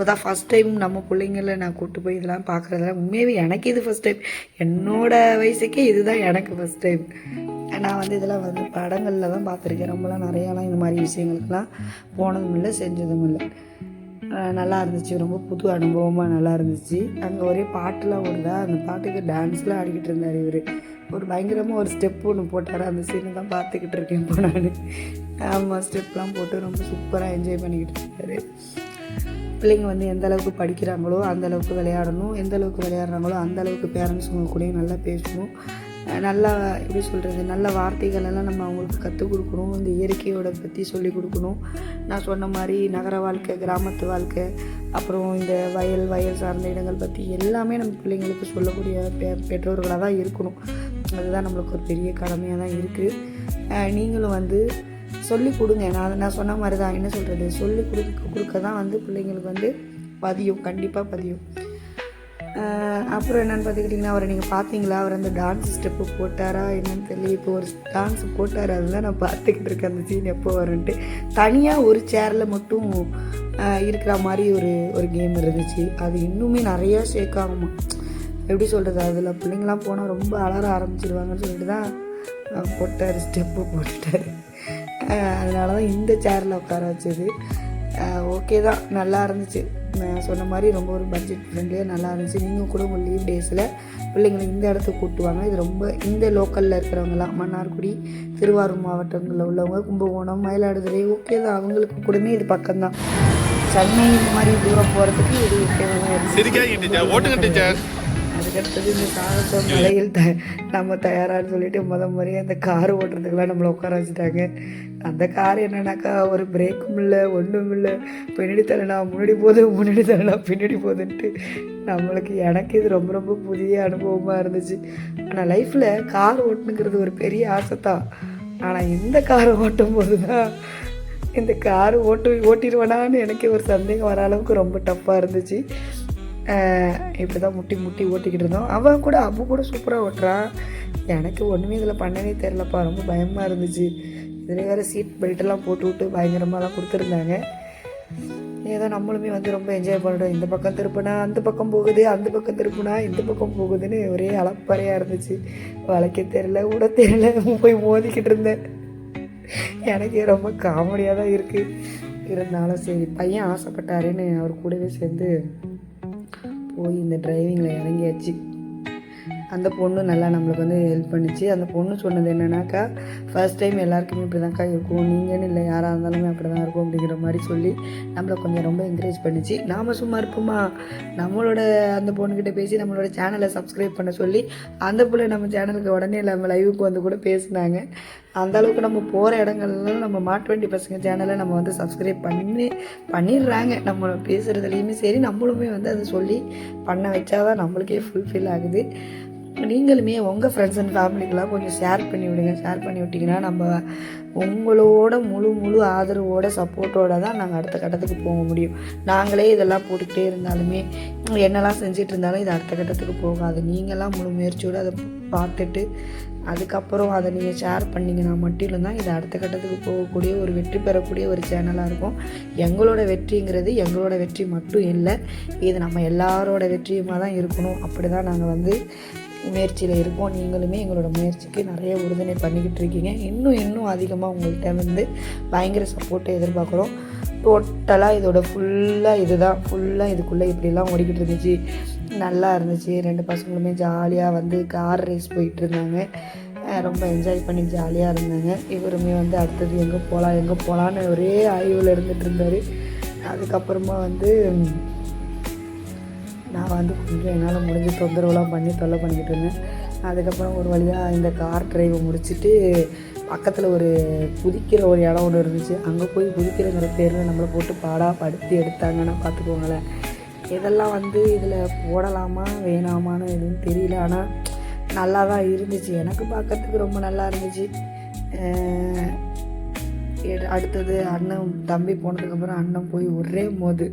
இப்போ தான் ஃபஸ்ட் டைம் நம்ம பிள்ளைங்கள நான் கூப்பிட்டு போய் இதெல்லாம் பார்க்குறதுலாம் உண்மையாகவே எனக்கு இது ஃபஸ்ட் டைம் என்னோட வயசுக்கே இதுதான் எனக்கு ஃபஸ்ட் டைம் நான் வந்து இதெல்லாம் வந்து படங்களில் தான் பார்த்துருக்கேன். ரொம்பலாம் நிறையாலாம் இந்த மாதிரி விஷயங்களுக்கெல்லாம் போனதும் இல்லை செஞ்சதும் இல்லை. நல்லா இருந்துச்சு. ரொம்ப புது அனுபவமாக நல்லா இருந்துச்சு. அங்கே ஒரே பாட்டுலாம் ஓடுதா? அந்த பாட்டுக்கு டான்ஸ்லாம் ஆடிக்கிட்டு இருந்தார் இவர். ஒரு பயங்கரமாக ஒரு ஸ்டெப் ஒன்று போட்டார். அந்த சீனை தான் பார்த்துக்கிட்டு இருக்கேன் இப்போ நான். ஆமாம் ஸ்டெப்லாம் போட்டு ரொம்ப சூப்பராக என்ஜாய் பண்ணிக்கிட்டு இருக்காரு. பிள்ளைங்க வந்து எந்த அளவுக்கு படிக்கிறாங்களோ அந்த அளவுக்கு விளையாடணும் எந்த அளவுக்கு விளையாடுறாங்களோ அந்த அளவுக்கு பேரண்ட்ஸுங்க கூடயும் நல்லா பேசணும். நல்லா எப்படி சொல்கிறது நல்ல வார்த்தைகள் எல்லாம் நம்ம அவங்களுக்கு கற்றுக் கொடுக்கணும் இந்த இயற்கையோட பற்றி சொல்லி கொடுக்கணும். நான் சொன்ன மாதிரி நகர வாழ்க்கை கிராமத்து வாழ்க்கை அப்புறம் இந்த வயல் வயல் சார்ந்த இடங்கள் பற்றி எல்லாமே நம்ம பிள்ளைங்களுக்கு சொல்லக்கூடிய பெ பெற்றோர்களாக தான் இருக்கணும். அதுதான் நம்மளுக்கு ஒரு பெரிய கடமையாக தான் இருக்குது நீங்களும் வந்து சொல்லி கொடுங்க. நான் நான் சொன்ன மாதிரி தான் என்ன சொல்கிறது சொல்லி கொடுக்க கொடுக்க தான் வந்து பிள்ளைங்களுக்கு வந்து பதியும். கண்டிப்பாக பதியும். அப்புறம் என்னென்னு பார்த்துக்கிட்டிங்கன்னா அவரை நீங்கள் பார்த்தீங்களா? அவர் அந்த டான்ஸ் ஸ்டெப்பு போட்டாரா? என்னன்னு தெரியல. இப்போ ஒரு டான்ஸ் போட்டார். அதுதான் நான் பார்த்துக்கிட்டு இருக்கேன். அந்த சீன் எப்போ வரும்ன்ட்டு. தனியாக ஒரு சேரில் மட்டும் இருக்கிற மாதிரி ஒரு ஒரு கேம் இருந்துச்சு. அது இன்னுமே நிறையா ஷேக் ஆகுமா? எப்படி சொல்கிறது அதில் பிள்ளைங்களாம் போனால் ரொம்ப அலற ஆரம்பிச்சிருவாங்கன்னு சொல்லிட்டு தான் போட்டார் ஸ்டெப்பு போட்டுட்டார் அதனால தான் இந்த சேரில் உட்கார வச்சது. ஓகே தான். நல்லா இருந்துச்சு. நான் சொன்ன மாதிரி ரொம்ப ஒரு பட்ஜெட் ஃப்ரெண்ட்லியாக நல்லா இருந்துச்சு. நீங்கள் கூட உங்கள் லீவ் டேஸில் பிள்ளைங்களை இந்த இடத்துக்கு கூட்டுவாங்க இது ரொம்ப இந்த லோக்கலில் இருக்கிறவங்களாம் மன்னார்குடி திருவாரூர் மாவட்டங்களில் உள்ளவங்க கும்பகோணம் மயிலாடுதுறை ஓகே தான். அவங்களுக்கு கூடமே இது பக்கம்தான். சென்னை இந்த மாதிரி தூரம் போகிறதுக்கு இது ஓகே தான் இருந்துச்சு இந்த சாகசம் மலையில் த நம்ம தயாரான்னு சொல்லிட்டு முத முறையே அந்த கார் ஓட்டுறதுக்கெல்லாம் நம்மளை உட்கார வச்சுட்டாங்க. அந்த கார் என்னன்னாக்கா ஒரு பிரேக்கும் இல்லை ஒன்றும் இல்லை. பின்னாடி தள்ளனா முன்னாடி போகுது முன்னாடி தள்ளனா பின்னாடி போகுதுன்ட்டு நம்மளுக்கு எனக்கு இது ரொம்ப ரொம்ப புதிய அனுபவமாக இருந்துச்சு. ஆனால் லைஃப்பில் கார் ஓட்டணுங்கிறது ஒரு பெரிய ஆசை தான். ஆனால் இந்த காரை ஓட்டும் போது தான் இந்த கார் ஓட்டு ஓட்டிடுவேனான்னு எனக்கே ஒரு சந்தேகம் வர அளவுக்கு ரொம்ப டஃப்பாக இருந்துச்சு. இப்படி தான் முட்டி முட்டி ஓட்டிக்கிட்டு இருந்தோம். அவன் கூட அவன் கூட சூப்பராக ஓட்டுறான் எனக்கு ஒன்றுமே இதில் பண்ணவே தெரிலப்பா ரொம்ப பயமாக இருந்துச்சு. இதில் வேறு சீட் பெல்ட்டெல்லாம் போட்டு விட்டு பயங்கரமாகலாம் கொடுத்துருந்தாங்க. ஏதோ நம்மளுமே வந்து ரொம்ப என்ஜாய் பண்ணிட்டோம் இந்த பக்கம் திருப்பினா அந்த பக்கம் போகுது அந்த பக்கம் திருப்பினா இந்த பக்கம் போகுதுன்னு ஒரே அலப்பறையாக இருந்துச்சு. வளைக்க தெரில விட தெரில போய் மோதிக்கிட்டு இருந்தேன். எனக்கே ரொம்ப காமெடியாக தான் இருக்குது இருந்தாலும் சரி பையன் ஆசைப்பட்டாருன்னு அவர் கூடவே சேர்ந்து போய் இந்த டிரைவிங்கில் இறங்கியாச்சு. அந்த பொண்ணு நல்லா நம்மளுக்கு வந்து ஹெல்ப் பண்ணுச்சு. அந்த பொண்ணு சொன்னது என்னன்னாக்கா ஃபர்ஸ்ட் டைம் எல்லாருக்குமே இப்படி தான்க்கா இருக்கும். நீங்கன்னு இல்லை யாராக இருந்தாலுமே அப்படி தான் இருக்கும் அப்படிங்கிற மாதிரி சொல்லி நம்மளை கொஞ்சம் ரொம்ப என்கரேஜ் பண்ணிச்சு. நாம் சும்மா இருப்போமா? நம்மளோட அந்த பொண்ணுக்கிட்ட பேசி நம்மளோட சேனலை சப்ஸ்கிரைப் பண்ண சொல்லி அந்த பிள்ளை நம்ம சேனலுக்கு உடனே நம்ம லைவுக்கு வந்து கூட பேசினாங்க. அந்த அளவுக்கு நம்ம போகிற இடங்கள்லாம் நம்ம மாட்டு வண்டி பசங்க சேனலை நம்ம வந்து சப்ஸ்கிரைப் பண்ணி பண்ணிடுறாங்க. நம்ம பேசுகிறதுலையுமே சரி நம்மளுமே வந்து அதை சொல்லி பண்ண வச்சாதான் நம்மளுக்கே ஃபுல்ஃபில் ஆகுது. நீங்களுமே உங்கள் ஃப்ரெண்ட்ஸ் அண்ட் ஃபேமிலிக்கெலாம் கொஞ்சம் ஷேர் பண்ணி விடுங்க. ஷேர் பண்ணி விட்டிங்கன்னா நம்ம உங்களோட முழு முழு ஆதரவோட சப்போர்ட்டோட தான் நாங்கள் அடுத்த கட்டத்துக்கு போக முடியும். நாங்களே இதெல்லாம் போட்டுக்கிட்டே இருந்தாலுமே என்னெல்லாம் செஞ்சிட்டு இருந்தாலும் இது அடுத்த கட்டத்துக்கு போகாது. நீங்களாம் முழு முயற்சியோடு அதை பார்த்துட்டு அதுக்கப்புறம் அதை நீங்கள் ஷேர் பண்ணிங்கன்னா மட்டும் தான் இது அடுத்த கட்டத்துக்கு போகக்கூடிய ஒரு வெற்றி பெறக்கூடிய ஒரு சேனலாக இருக்கும். எங்களோட வெற்றிங்கிறது எங்களோட வெற்றி மட்டும் இல்லை இது நம்ம எல்லாரோட வெற்றியுமாக தான் இருக்கணும். அப்படி தான் நாங்கள் வந்து முயற்சியில் இருக்கோம். நீங்களுமே எங்களோட முயற்சிக்கு நிறைய உறுதுணை பண்ணிக்கிட்டு இருக்கீங்க. இன்னும் இன்னும் அதிகமாக உங்கள்கிட்ட வந்து பயங்கர சப்போர்ட்டை எதிர்பார்க்குறோம். டோட்டலாக இதோட ஃபுல்லாக இதுதான். ஃபுல்லாக இதுக்குள்ளே இப்படிலாம் ஓடிக்கிட்டு இருந்துச்சு. நல்லா இருந்துச்சு. ரெண்டு பசங்களுமே ஜாலியாக வந்து கார் ரேஸ் போயிட்டு இருந்தாங்க. ரொம்ப என்ஜாய் பண்ணி ஜாலியாக இருந்தாங்க. இவருமே வந்து அடுத்தது எங்கே போகலாம் எங்கே போகலான்னு ஒரே ஆய்வில் இருந்துகிட்டு இருந்தார். அதுக்கப்புறமா வந்து நான் வந்து கொஞ்சம் என்னால் முடிஞ்ச தொந்தரவுலாம் பண்ணி தொல்லை பண்ணிக்கிட்டு இருந்தேன். அதுக்கப்புறம் ஒரு வழியாக இந்த கார் டிரைவை முடிச்சுட்டு பக்கத்தில் ஒரு குதிக்கிற ஒரு இடம் ஒன்று இருந்துச்சு. அங்கே போய் குதிக்கிறங்கிற பேரில் நம்மளை போட்டு பாடாக படுத்தி எடுத்தாங்கன்னா பார்த்துக்கோங்களேன் இதெல்லாம் வந்து இதில் போடலாமா வேணாமான்னு எதுவும் தெரியல. ஆனால் நல்லா தான் இருந்துச்சு. எனக்கு பார்க்கறதுக்கு ரொம்ப நல்லா இருந்துச்சு. அடுத்தது அண்ணன் தம்பி போனதுக்கப்புறம் அண்ணன் போய் ஒரே மோது.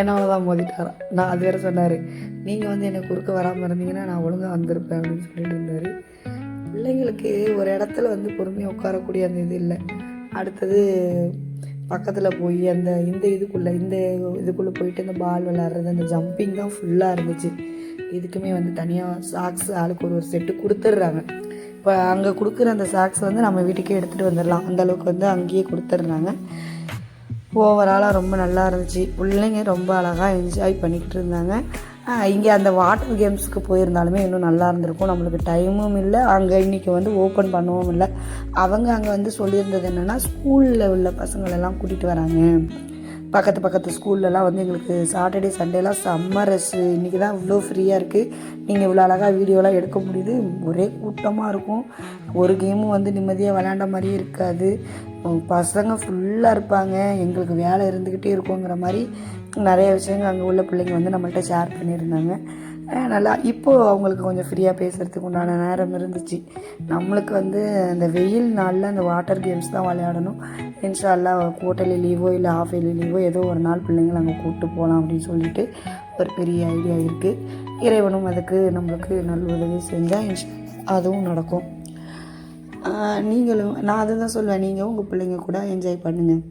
என்னால் தான் மோதிட்டாரான் நான் அது வேறு சொன்னார். நீங்கள் வந்து என்னை குறுக்க வராமல் இருந்தீங்கன்னா நான் ஒழுங்காக வந்திருப்பேன் அப்படின்னு சொல்லிட்டு இருந்தார். பிள்ளைங்களுக்கு ஒரு இடத்துல வந்து பொறுமையாக உட்காரக்கூடிய அந்த இது இல்லை. அடுத்தது பக்கத்தில் போய் அந்த இந்த இதுக்குள்ளே இந்த இதுக்குள்ளே போயிட்டு இந்த பால் விளாட்றது அந்த ஜம்பிங் தான் ஃபுல்லாக இருந்துச்சு. இதுக்குமே வந்து தனியாக சாக்ஸ் ஆளுக்கு ஒரு ஒரு செட்டு கொடுத்துட்றாங்க. இப்போ அங்கே கொடுக்குற அந்த சாக்ஸ் வந்து நம்ம வீட்டுக்கே எடுத்துகிட்டு வந்துடலாம். அந்தளவுக்கு வந்து அங்கேயே கொடுத்துட்றாங்க. ஓவராலாக ரொம்ப நல்லா இருந்துச்சு. பிள்ளைங்க ரொம்ப அழகாக என்ஜாய் பண்ணிக்கிட்டு இருந்தாங்க. இங்கே அந்த வாட்டர் கேம்ஸுக்கு போயிருந்தாலுமே இன்னும் நல்லா இருந்திருக்கும். நம்மளுக்கு டைமும் இல்லை. அங்கே இன்றைக்கி வந்து ஓப்பன் பண்ணவும் இல்லை. அவங்க அங்கே வந்து சொல்லியிருந்தது என்னென்னா ஸ்கூலில் உள்ள பசங்களெல்லாம் கூட்டிகிட்டு வராங்க. பக்கத்து பக்கத்து ஸ்கூல்லலாம் வந்து எங்களுக்கு சாட்டர்டே சண்டேலாம் செம்ம ரஷ்ஷு இன்றைக்கி தான் இவ்வளோ ஃப்ரீயாக இருக்குது நீங்கள் இவ்வளோ அழகாக வீடியோலாம் எடுக்க முடியுது. ஒரே கூட்டமாக இருக்கும். ஒரு கேமும் வந்து நிம்மதியாக விளையாண்ட மாதிரியே இருக்காது. பசங்க ஃபுல்லாக இருப்பாங்க. எங்களுக்கு வேலை இருந்துக்கிட்டே இருக்குங்கிற மாதிரி நிறைய விஷயங்கள் அங்கே உள்ள பிள்ளைங்க வந்து நம்மள்கிட்ட ஷேர் பண்ணியிருந்தாங்க. நல்லா இப்போது அவங்களுக்கு கொஞ்சம் ஃப்ரீயாக பேசுகிறதுக்கு உண்டான நேரம் இருந்துச்சு. நம்மளுக்கு வந்து அந்த வெயில் நாளில் அந்த வாட்டர் கேம்ஸ் தான் விளையாடணும். இன்ஷால்லா குவார்ட்டர்லி லீவோ இல்லை ஆஃப் இயர்லி லீவோ ஏதோ ஒரு நாள் பிள்ளைங்களை அங்கே கூப்பிட்டு போகலாம் அப்படின்னு சொல்லிட்டு ஒரு பெரிய ஐடியா இருக்குது இறைவனும் அதுக்கு நம்மளுக்கு நல்ல உதவி செஞ்சால் இன்ஷா அதுவும் நடக்கும். நீங்களும் நான் அதை தான் சொல்லுவேன் நீங்கள் உங்கள் பிள்ளைங்க கூட என்ஜாய் பண்ணுங்கள்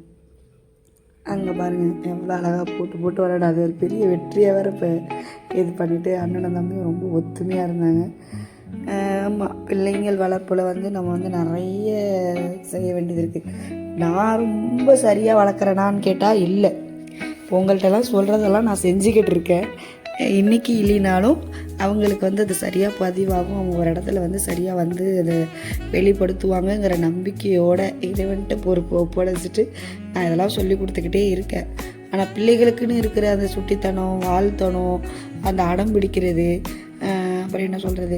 அங்கே பாருங்கள் எவ்வளோ அழகாக போட்டு போட்டு விளையாட. அது ஒரு பெரிய வெற்றியாக வேறு இப்போ இது பண்ணிவிட்டு அண்ணனும் தம்பியும் ரொம்ப ஒத்துமையாக இருந்தாங்க. ஆமாம் பிள்ளைங்கள் வளர்ப்பில் வந்து நம்ம வந்து நிறைய செய்ய வேண்டியது இருக்குது நான் ரொம்ப சரியாக வளர்க்குறேனான்னு கேட்டால் இல்லை. உங்கள்கிட்டலாம் சொல்கிறதெல்லாம் நான் செஞ்சுக்கிட்டு இருக்கேன். இன்றைக்கி இல்லைனாலும் அவங்களுக்கு வந்து அது சரியாக பதிவாகும். அவங்க ஒரு இடத்துல வந்து சரியாக வந்து அதை வெளிப்படுத்துவாங்கங்கிற நம்பிக்கையோட இறைவன்ட்டு பொறுப்பு ஒப்படைச்சிட்டு நான் இதெல்லாம் சொல்லி கொடுத்துக்கிட்டே இருக்கேன். ஆனால் பிள்ளைகளுக்குன்னு இருக்கிற அந்த சுட்டித்தனம் வாழ்த்தனம் அந்த அடம் பிடிக்கிறது அப்புறம் என்ன சொல்கிறது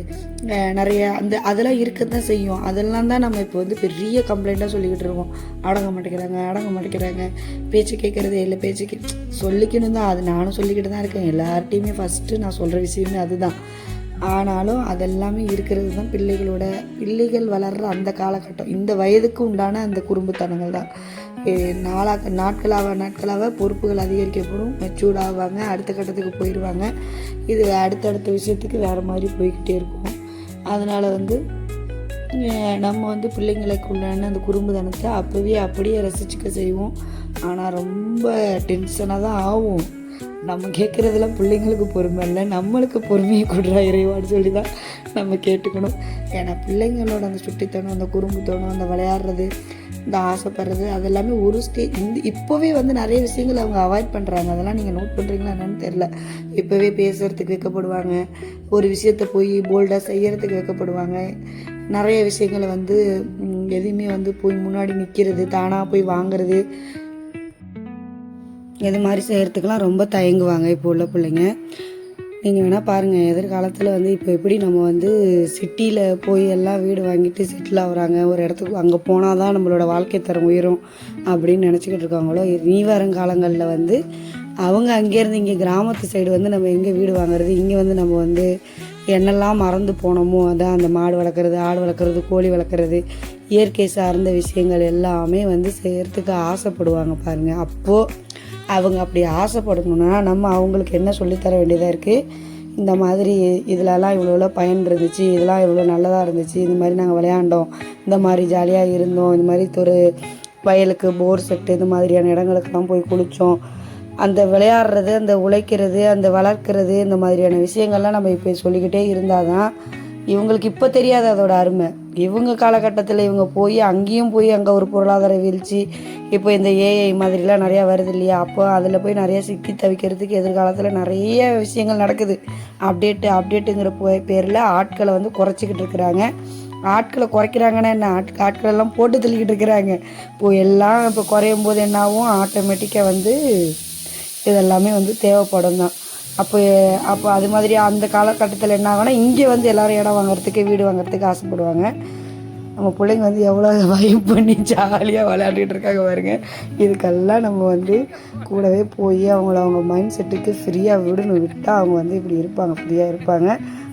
நிறைய அந்த அதெல்லாம் இருக்க தான் செய்யும். அதெல்லாம் தான் நம்ம இப்போ வந்து பெரிய கம்ப்ளைண்ட்டாக சொல்லிக்கிட்டு இருக்கோம். அடங்க மாட்டேங்கிறாங்க அடங்க மாட்டேங்கிறாங்க. பேச்சு கேட்குறதே இல்லை பேச்சு கே சொல்லிக்கணும் தான். அது நானும் சொல்லிக்கிட்டு தான் இருக்கேன். எல்லார்ட்டையுமே ஃபஸ்ட்டு நான் சொல்கிற விஷயமே அதுதான். ஆனாலும் அதெல்லாமே இருக்கிறது தான் பிள்ளைகளோட பிள்ளைகள் வளர்கிற அந்த காலகட்டம். இந்த வயதுக்கு உண்டான அந்த குறும்புத்தனங்கள் தான். நாளாக நாட்களாக நாட்களாக பொறுப்புகள் அதிகரிக்கப்படும். மெச்சூர்ட் ஆவாங்க அடுத்த கட்டத்துக்கு போயிடுவாங்க இது அடுத்தடுத்த விஷயத்துக்கு வேறு மாதிரி போய்கிட்டே இருக்கும். அதனால் வந்து நம்ம வந்து பிள்ளைங்களுக்கு உள்ளான அந்த குறும்புத்தனத்தை அப்போவே அப்படியே ரசிச்சுக்க செய்வோம். ஆனால் ரொம்ப டென்ஷனாக தான் ஆகும். நம்ம கேட்குறதெல்லாம் பிள்ளைங்களுக்கு பொறுமை இல்லை நம்மளுக்கு பொறுமையை கொடுறா இறைவான்னு சொல்லி தான் நம்ம கேட்டுக்கணும். ஏன்னா பிள்ளைங்களோட அந்த சுட்டித்தனம் அந்த குறும்புத்தனம் அந்த விளையாடுறது இந்த ஆசைப்படுறது அதெல்லாமே ஒரு ஸ்டே இந்த இப்போவே வந்து நிறைய விஷயங்கள் அவங்க அவாய்ட் பண்ணுறாங்க அதெல்லாம் நீங்கள் நோட் பண்ணுறீங்களா என்னன்னு தெரில இப்போவே பேசுகிறதுக்கு வைக்கப்படுவாங்க. ஒரு விஷயத்த போய் போல்டாக செய்கிறதுக்கு வைக்கப்படுவாங்க. நிறைய விஷயங்களை வந்து எதையுமே வந்து போய் முன்னாடி நிற்கிறது தானாக போய் வாங்குறது இது மாதிரி செய்கிறதுக்கெலாம் ரொம்ப தயங்குவாங்க இப்போ உள்ள பிள்ளைங்க. நீங்கள் வேணால் பாருங்கள் எதிர்காலத்தில் வந்து இப்போ எப்படி நம்ம வந்து சிட்டியில் போய் எல்லாம் வீடு வாங்கிட்டு செட்டில் ஆகுறாங்க ஒரு இடத்துக்கு அங்கே போனால் தான் நம்மளோட வாழ்க்கை தரம் உயரும் அப்படின்னு நினச்சிக்கிட்டு இருக்காங்களோ இனி வருங்காலங்களில் வந்து அவங்க அங்கேருந்து இங்கே கிராமத்து சைடு வந்து நம்ம எங்கே வீடு வாங்குறது இங்கே வந்து நம்ம வந்து என்னெல்லாம் மறந்து போனோமோ அதான் அந்த மாடு வளர்க்குறது ஆடு வளர்க்குறது கோழி வளர்க்குறது இயற்கை சார்ந்த விஷயங்கள் எல்லாமே வந்து செய்கிறதுக்கு ஆசைப்படுவாங்க பாருங்கள் அப்போது அவங்க அப்படி ஆசைப்படணும்னா நம்ம அவங்களுக்கு என்ன சொல்லித்தர வேண்டியதாக இருக்குது இந்த மாதிரி இதிலலாம் இவ்வளோ இவ்வளோ பயன் இருந்துச்சு இதெல்லாம் இவ்வளோ நல்லதாக இருந்துச்சு இந்த மாதிரி நாங்கள் விளையாண்டோம் இந்த மாதிரி ஜாலியாக இருந்தோம் இந்த மாதிரி ஒரு வயலுக்கு போர் செட்டு இந்த மாதிரியான இடங்களுக்கெல்லாம் போய் குளித்தோம் அந்த விளையாடுறது அந்த உழைக்கிறது அந்த வளர்க்குறது இந்த மாதிரியான விஷயங்கள்லாம் நம்ம இப்போ சொல்லிக்கிட்டே இருந்தால் தான் இவங்களுக்கு இப்போ தெரியாது அதோட அருமை. இவங்க காலகட்டத்தில் இவங்க போய் அங்கேயும் போய் அங்கே ஒரு பொருளாதார வீழ்ச்சி இப்போ இந்த ஏஐ மாதிரிலாம் நிறையா வருது இல்லையா? அப்போ அதில் போய் நிறைய சிக்கி தவிக்கிறதுக்கு எதிர்காலத்தில் நிறைய விஷயங்கள் நடக்குது. அப்டேட்டு அப்டேட்டுங்கிற போ- பேரில் ஆட்களை வந்து குறைச்சிக்கிட்டு இருக்கிறாங்க. ஆட்களை குறைக்கிறாங்கன்னா என்ன? ஆட் ஆட்கள் எல்லாம் போட்டு தள்ளிக்கிட்டு இருக்கிறாங்க. இப்போ எல்லாம் இப்போ குறையும் போது என்னாகும் ஆட்டோமேட்டிக்காக வந்து இதெல்லாமே வந்து தேவைப்படும் தான் அப்போ அப்போ அது மாதிரி அந்த காலகட்டத்தில் என்ன ஆகும்னா இங்கே வந்து எல்லோரும் இடம் வாங்குறதுக்கு வீடு வாங்குறதுக்கு ஆசைப்படுவாங்க. நம்ம பிள்ளைங்க வந்து எவ்வளோ வைப் பண்ணி ஜாலியாக விளையாண்டுட்டு இருக்காங்க பாருங்க. இதுக்கெல்லாம் நம்ம வந்து கூடவே போய் அவங்கள அவங்க மைண்ட் செட்டுக்கு ஃப்ரீயாக விடணும். விட்டால் அவங்க வந்து இப்படி இருப்பாங்க ஃப்ரீயாக இருப்பாங்க.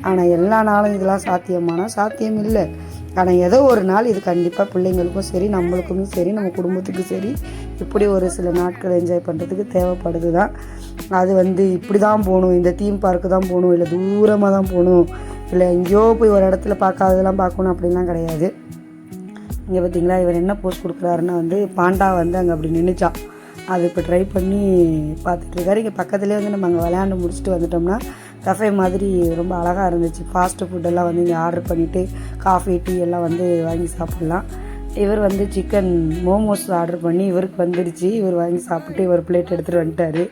ஆனால் எல்லா நாளும் இதெல்லாம் சாத்தியமானால் சாத்தியம் இல்லை. ஆனால் ஏதோ ஒரு நாள் இது கண்டிப்பாக பிள்ளைங்களுக்கும் சரி நம்மளுக்குமே சரி நம்ம குடும்பத்துக்கும் சரி இப்படி ஒரு சில நாட்கள் என்ஜாய் பண்ணுறதுக்கு தேவைப்படுது தான் அது வந்து இப்படி தான் போகணும் இந்த தீம் பார்க்கு தான் போகணும் இல்லை தூரமாக தான் போகணும் இல்லை எங்கேயோ போய் ஒரு இடத்துல பார்க்காததெல்லாம் பார்க்கணும் அப்படின்லாம் கிடையாது. இங்கே பார்த்தீங்களா இவர் என்ன போஸ்ட் கொடுக்குறாருன்னா வந்து பாண்டா வந்து அங்கே அப்படி நின்றுச்சா அது இப்போ ட்ரை பண்ணி பார்த்துட்ருக்காரு இங்கே பக்கத்துலேயே வந்து நம்ம அங்கே விளையாண்டு முடிச்சுட்டு வந்துட்டோம்னா கஃபே மாதிரி ரொம்ப அழகாக இருந்துச்சு. ஃபாஸ்ட்டு ஃபுட்டெல்லாம் வந்து இங்கே ஆர்டர் பண்ணிவிட்டு காஃபி டீ எல்லாம் வந்து வாங்கி சாப்பிட்லாம். இவர் வந்து சிக்கன் மோமோஸ் ஆர்டர் பண்ணி இவருக்கு வந்துடுச்சு. இவர் வாங்கி சாப்பிட்டு இவர் பிளேட் எடுத்துகிட்டு வந்துட்டாரு.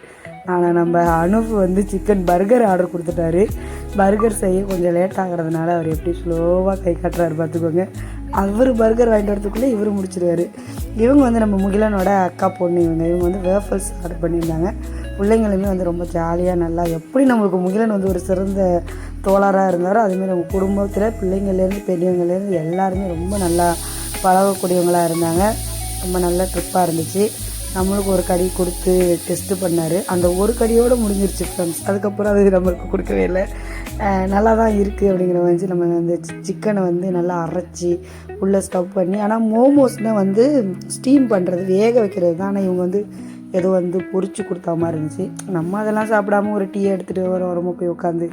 ஆனால் நம்ம அனுப் வந்து சிக்கன் பர்கர் ஆர்டர் கொடுத்துட்டாரு. பர்கர் செய்ய கொஞ்சம் லேட் ஆகிறதுனால அவர் எப்படி ஸ்லோவாக கை காட்டுறாரு பார்த்துக்கோங்க. அவர் பர்கர் வாங்கிட்டு வரதுக்குள்ளே இவர் முடிச்சிருவாரு. இவங்க வந்து நம்ம முகிலனோட அக்கா பொண்ணு இவங்க. இவங்க வந்து வேஃபல்ஸ் ஆர்டர் பண்ணியிருந்தாங்க. பிள்ளைங்களுமே வந்து ரொம்ப ஜாலியாக நல்லா எப்படி நம்மளுக்கு முகிலன் வந்து ஒரு சிறந்த தோழராக இருந்தாரோ அதுமாரி நம்ம குடும்பத்தில் பிள்ளைங்கள்லேருந்து பெரியவங்கள்லேருந்து எல்லாருமே ரொம்ப நல்லா பழகக்கூடியவங்களாக இருந்தாங்க. ரொம்ப நல்ல ட்ரிப்பாக இருந்துச்சு. நம்மளுக்கு ஒரு கடி கொடுத்து டெஸ்ட்டு பண்ணார். அந்த ஒரு கடியோடு முடிஞ்சிருச்சு ஃப்ரெண்ட்ஸ் அதுக்கப்புறம் அது நம்மளுக்கு கொடுக்கவே இல்லை. நல்லா தான் இருக்குது அப்படிங்கிற வந்து நம்ம அந்த சிக்கனை வந்து நல்லா அரைச்சி உள்ளே ஸ்டவ் பண்ணி ஆனால் மோமோஸ்னால் வந்து ஸ்டீம் பண்ணுறது வேக வைக்கிறது தான். ஆனால் இவங்க வந்து ஏதோ வந்து பொறிச்சு கொடுத்தா மாதிரி இருந்துச்சு. நம்ம அதெல்லாம் சாப்பிடாம ஒரு டீ எடுத்துகிட்டு வரோம் வரமா போய் உட்காந்து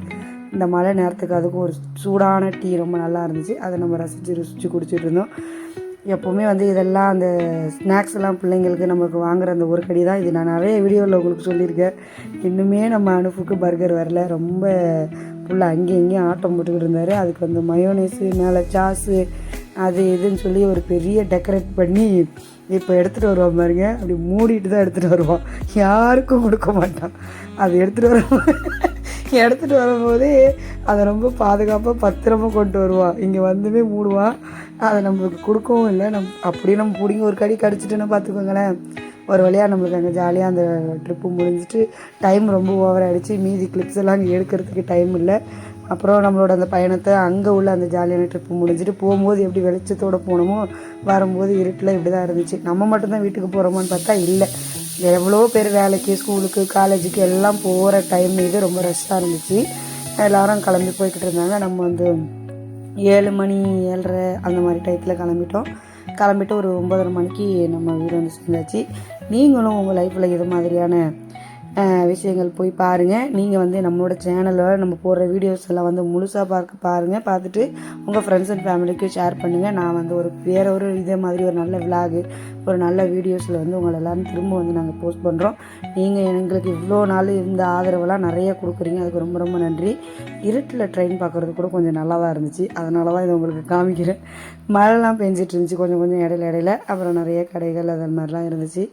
இந்த மழை நேரத்துக்கு அதுக்கும் ஒரு சூடான டீ ரொம்ப நல்லா இருந்துச்சு. அதை நம்ம ரசித்து ருசித்து குடிச்சிட்டு இருந்தோம். எப்போவுமே வந்து இதெல்லாம் அந்த ஸ்நாக்ஸ் எல்லாம் பிள்ளைங்களுக்கு நமக்கு வாங்குற அந்த ஒரு கடி தான் இது. நான் நிறைய வீடியோவில் உங்களுக்கு சொல்லியிருக்கேன். இன்னுமே நம்ம அனுப்புக்கு பர்கர் வரல. ரொம்ப ஃபுல்லாக அங்கேயும் இங்கேயும் ஆட்டம் போட்டுக்கிட்டு இருந்தார். அதுக்கு அந்த மயோனேஸு மேலே சாஸு அது இதுன்னு சொல்லி ஒரு பெரிய டெக்கரேட் பண்ணி இப்போ எடுத்துகிட்டு வருவோம் பாருங்க. அப்படி மூடிட்டு தான் எடுத்துகிட்டு வருவான். யாருக்கும் கொடுக்க மாட்டான். அது எடுத்துகிட்டு வருவோம் எடுத்துகிட்டு வரும்போதே அதை ரொம்ப பாதுகாப்பாக பத்திரமா கொண்டு வருவான் இங்கே வந்துமே மூடுவான் அதை நம்மளுக்கு கொடுக்கவும் இல்லை. நம் அப்படியே நம்ம பிடிங்க ஒரு கடி கடிச்சிட்டுன்னு பார்த்துக்கோங்களேன். ஒரு வழியாக நம்மளுக்கு அங்கே ஜாலியாக அந்த ட்ரிப்பு முடிஞ்சிட்டு டைம் ரொம்ப ஓவர் ஆகிடுச்சு மீதி கிளிப்ஸ் எல்லாம் அங்கே எடுக்கிறதுக்கு டைம் இல்லை. அப்புறம் நம்மளோட அந்த பயணத்தை அங்கே உள்ள அந்த ஜாலியான ட்ரிப்பு முடிஞ்சிட்டு போகும்போது எப்படி வெளிச்சத்தோடு போனோமோ வரும்போது இருட்டில் இப்படி தான் இருந்துச்சு. நம்ம மட்டும்தான் வீட்டுக்கு போகிறோமான்னு பார்த்தா இல்லை. எவ்வளோ பேர் வேலைக்கு ஸ்கூலுக்கு காலேஜுக்கு எல்லாம் போகிற டைம் இது ரொம்ப ரஷ்ஷாக இருந்துச்சு. எல்லாரும் கிளம்பி போய்கிட்டு இருந்தாங்க. நம்ம வந்து ஏழு மணி ஏழரை அந்த மாதிரி டயத்தில் கிளம்பிட்டோம். கிளம்பிட்டு ஒரு ஒம்பதரை மணிக்கு நம்ம வீடு வந்து சேர்ந்தாச்சு. நீங்களும் உங்கள் லைஃப்பில் இது மாதிரியான விஷயங்கள் போய் பாருங்கள் நீங்கள் வந்து நம்மளோட சேனலில் நம்ம போடுற வீடியோஸ் எல்லாம் வந்து முழுசாக பார்க்க பாருங்கள் பார்த்துட்டு உங்கள் ஃப்ரெண்ட்ஸ் அண்ட் ஃபேமிலிக்கும் ஷேர் பண்ணுங்கள் நான் வந்து ஒரு வேற ஒரு இதே மாதிரி ஒரு நல்ல விலாகு ஒரு நல்ல வீடியோஸில் வந்து உங்களை எல்லாரும் திரும்ப வந்து நாங்கள் போஸ்ட் பண்ணுறோம் நீங்கள் எங்களுக்கு இவ்வளோ நாள் இருந்த ஆதரவெல்லாம் நிறைய கொடுக்குறீங்க. அதுக்கு ரொம்ப ரொம்ப நன்றி. இருட்டில் ட்ரெயின் பார்க்குறது கூட கொஞ்சம் நல்லா தான் இருந்துச்சு. அதனால தான் இதை உங்களுக்கு காமிக்கிறேன். மழைலாம் பெஞ்சிட்டு இருந்துச்சு கொஞ்சம் கொஞ்சம் இடையில இடையில. அப்புறம் நிறைய கடைகள் அது மாதிரிலாம் இருந்துச்சு.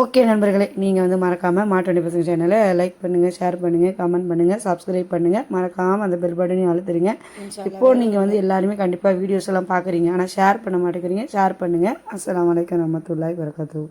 ஓகே நண்பர்களே நீங்கள் வந்து மறக்காமல் மாட்டு பசங்க சேனலை லைக் பண்ணுங்கள் ஷேர் பண்ணுங்கள் கமெண்ட் பண்ணுங்கள் சப்ஸ்கிரைப் பண்ணுங்கள் மறக்காமல் அந்த பெல் பட்டனையும் அழுத்துறீங்க இப்போது நீங்கள் வந்து எல்லாருமே கண்டிப்பாக வீடியோஸ் எல்லாம் பார்க்குறீங்க. ஆனால் ஷேர் பண்ண மாட்டேங்கிறீங்க. ஷேர் பண்ணுங்கள் அஸ்ஸலாமு அலைக்கும் ரஹ்மத்துல்லாஹி வரகாத்து